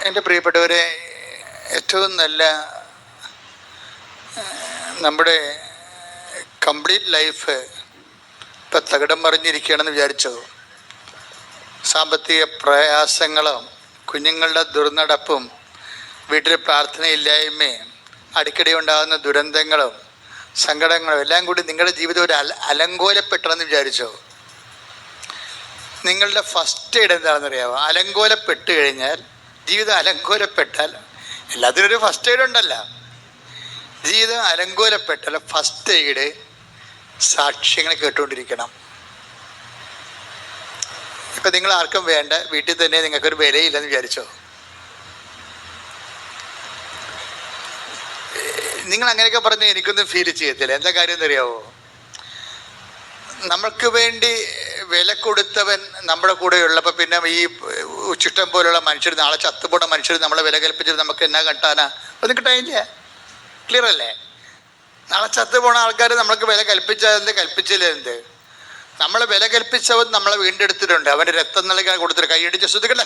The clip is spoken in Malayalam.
എന്റെ പ്രിയപ്പെട്ടവരെ ഏറ്റവും നല്ല നമ്മുടെ കംപ്ലീറ്റ് ലൈഫ് ഇപ്പം തകിടം മറിഞ്ഞിരിക്കുകയാണെന്ന് വിചാരിച്ചോ? സാമ്പത്തിക പ്രയാസങ്ങളും കുഞ്ഞുങ്ങളുടെ ദുർനടപ്പും വീട്ടിൽ പ്രാർത്ഥനയില്ലായ്മയും അടിക്കടി ഉണ്ടാകുന്ന ദുരന്തങ്ങളും സങ്കടങ്ങളും എല്ലാം കൂടി നിങ്ങളുടെ ജീവിതം ഒരു അല അലങ്കോലപ്പെട്ടെന്ന് വിചാരിച്ചോ? നിങ്ങളുടെ ഫസ്റ്റ് എയ്ഡ് എന്താണെന്ന് അറിയാമോ അലങ്കോലപ്പെട്ട് കഴിഞ്ഞാൽ ജീവിതം അലങ്കോലപ്പെട്ടാൽ എല്ലാത്തിനും ഒരു ഫസ്റ്റ് എയ്ഡ് ഉണ്ടല്ലോ. ജീവിതം അലങ്കോലപ്പെട്ടാൽ ഫസ്റ്റ് എയ്ഡ് സാക്ഷ്യങ്ങൾ കേട്ടുകൊണ്ടിരിക്കണം. ഇപ്പം നിങ്ങൾ ആർക്കും വേണ്ട വീട്ടിൽ തന്നെ നിങ്ങൾക്കൊരു വിലയില്ലെന്ന് വിചാരിച്ചോ? നിങ്ങൾ അങ്ങനെയൊക്കെ പറഞ്ഞ് എനിക്കൊന്നും ഫീൽ ചെയ്യത്തില്ല. എന്താ കാര്യം എന്നറിയാവോ? നമ്മൾക്ക് വേണ്ടി വില കൊടുത്തവൻ നമ്മുടെ കൂടെ ഉള്ളപ്പോൾ പിന്നെ ഈ ചുറ്റം പോലുള്ള മനുഷ്യർ നാളെ ചത്തുപോണ മനുഷ്യർ നമ്മളെ വില കൽപ്പിച്ചിട്ട് നമുക്ക് എന്നാ കണ്ടാനാ ഒന്നും കിട്ടാനില്ല ക്ലിയർ അല്ലേ? നാളെ ചത്തുപോണ ആൾക്കാർ നമ്മൾക്ക് വില കൽപ്പിച്ചതെന്ത് കൽപ്പിച്ചില്ലെന്ത് നമ്മളെ വില കൽപ്പിച്ചവൻ നമ്മളെ വീണ്ടെടുത്തിട്ടുണ്ട്. അവന്റെ രക്തം നൽകാൻ കൊടുത്തിട്ട് കൈയടിച്ച് ശ്രദ്ധിക്കണ്ട